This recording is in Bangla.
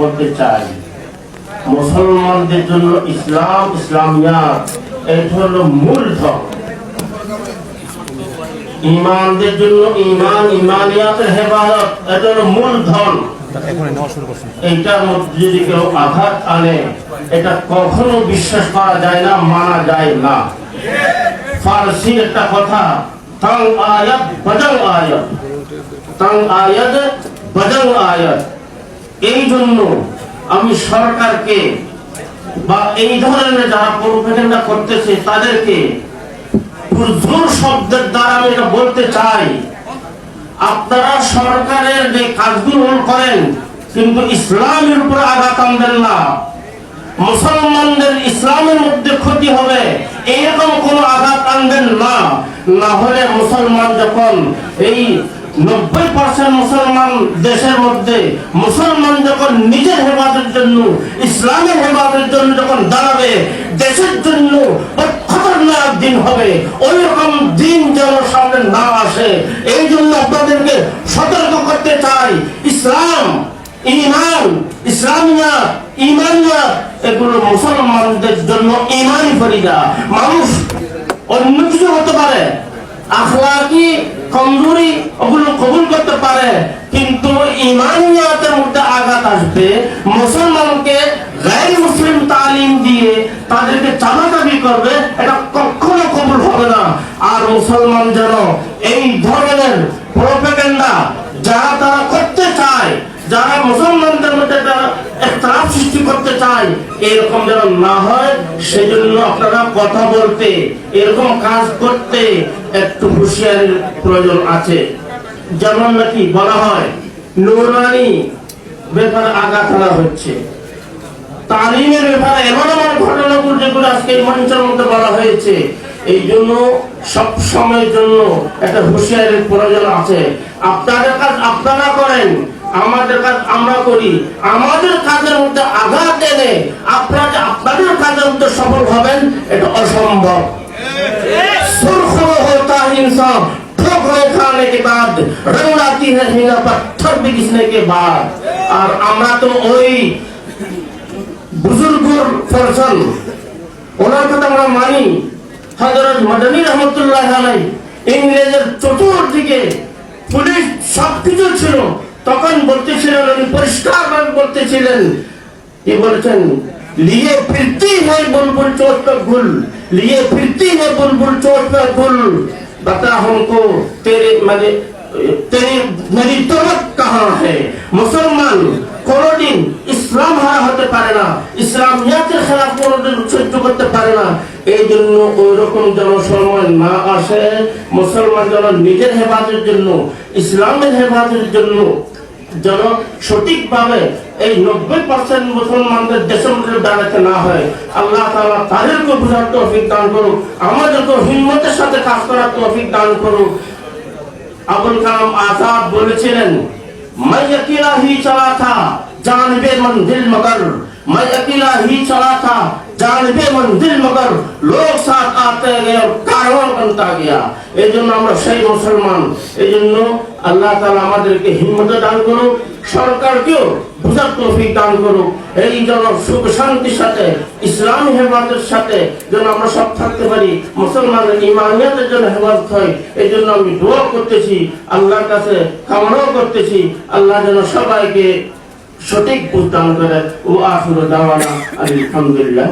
বলতে চাই। মুসলমানদের জন্য ইসলাম, ইসলামিয়াত, এটা হলো মূল ধর্ম। ইমানদের জন্য ইমান হেফাজত, এটা হলো মূল ধর্ম। এইটার মধ্যে যদি কেউ আঘাত আনে, এটা কখনো বিশ্বাস করা যায় না, মানা যায় না। ফার্সি একটা কথা, তাং আয়াত বজং আয়াত। তাং আয়াত বজং আয়াত। এই জন্য আমি সরকারকে বা এই ধরনের যারা প্রোপাগান্ডা করতেছে, তাদেরকে জোর শব্দের দ্বারা আমি এটা বলতে চাই। আপনারা সরকারের যে কাজগুলো করেন, কিন্তু ইসলামের উপর আঘাত আনবেন না। মুসলমানদের ইসলামের মধ্যে ক্ষতি হবে এইরকম কোন আঘাত আনবেন না। না হলে মুসলমান যখন এই নব্বই পার্সেন্ট মুসলমান দেশের মধ্যে মুসলমান যখন নিজের হেফাজতের জন্য, ইসলামের হেফাজতের জন্য যখন দাঁড়াবে, দেশের জন্য খতরনাক দিন হবে ওই রকম দিন যেন সামনে না আসে। এই জন্য আপনাদেরকে সতর্ক করতে চাই। ইসলাম, ইমান ইসলামিয়া ইমানিয়া এগুলো মুসলমানদের জন্য ইমানি ফরিদা। মানুষ অন্য কিছু হতে পারে। আখলাকি কমজোরি ওগুলো কবুল করতে পারে, কিন্তু ইমানিয়াতের মধ্যে আঘাত আসবে। মুসলমানকে গায়ের মুসলিম তালিম দিয়ে তাদেরকে চালাচাবি করবে, এটা কখনো কবুল হবে না। আর মুসলমান যেন এই ধরনের প্রোপাগান্ডা যারা তারা করতে চায়, যারা মুসলমানদের মধ্যে একতলাপ সৃষ্টি করতে চায় এরকম যেন না হয়, সেজন্য আপনারা কথা বলতে, এরকম কাজ করতে একটু হুঁশিয়ারির প্রয়োজন আছে। যেমন নাকি বলা হয়, নুরানি ব্যাপারে আঘাত আনা হচ্ছে। তালিমের ব্যাপারে এমন এমন ঘটনাগুলো যেগুলো আজকে মঞ্চের মধ্যে বলা হয়েছে এই জন্য সব সময়ের জন্য একটা হুঁশিয়ারির প্রয়োজন আছে। আপনাদের কাজ আপনারা করেন আমাদের কাজ আমরা করি। আমাদের কাজের মধ্যে আঘাত এনে আপনার আপনাদের কাজের মধ্যে সফল হবেন, এটা অসম্ভব। কে বাদ বাদ। আর আমরা তো ওই ওনার কথা আমরা মানি। ইংরেজের চতুর্দিকে পুলিশ সবকিছু ছিল। তখন বলতেছিলেন উনি পরিষ্কার ভাবে বলতেছিলেন কি বলেছেন लिए फिरती है बुलबुल चोट पे गुल लिए फिरती है बुलबुल चोट पे गुल बता हमको तेरे মানে তেরে নবীর কাহা হ্যায় মুসলমান কোনোদিন ইসলাম হারা হতে পারে না ইসলাম ইয়াতের খেলাফ কোনোদিন সহ্য করতে পারে না এই জন্য ওই রকম যেন না আসে মুসলমান যেন নিজের হেফাজতের জন্য ইসলামের হেফাজতের জন্য যেন সঠিকভাবে এই নব্বই পার্সেন্ট মুসলমানদের দেশের মধ্যে দাঁড়াতে না হয় আল্লাহ তালা তাদেরকে বোঝার তৌফিক দান করুক আমাদেরকে হিম্মতের সাথে কাজ করার তৌফিক দান করুক আবুল কালাম আজাদ বলেছিলেন मैं अकेला ही चला था जानबे मंजिल मगर मैं अकेला ही चला था जानबे मंजिल मगर লোক সাথ আতে গেল কারণ बनता गया এই জন্য আমরা সেই মুসলমান এই জন্য আল্লাহ তাআলা আমাদেরকে হিম্মত দান করুক, সরকারকেও বুঝার তৌফিক দান করুক। এই যেন সুখ শান্তির সাথে, ইসলামী হেফাজতের সাথে যেন আমরা সব থাকতে পারি, মুসলমানের ইমানিয়াতের জন্য হেফাজত হয় এই জন্য আমি দোয়া করতেছি, আল্লাহর কাছে কামনাও করতেছি, আল্লাহ যেন সবাইকে সঠিক বুঝ দান করে। ও আফুর দাওয়ানা আলহামদুলিল্লাহ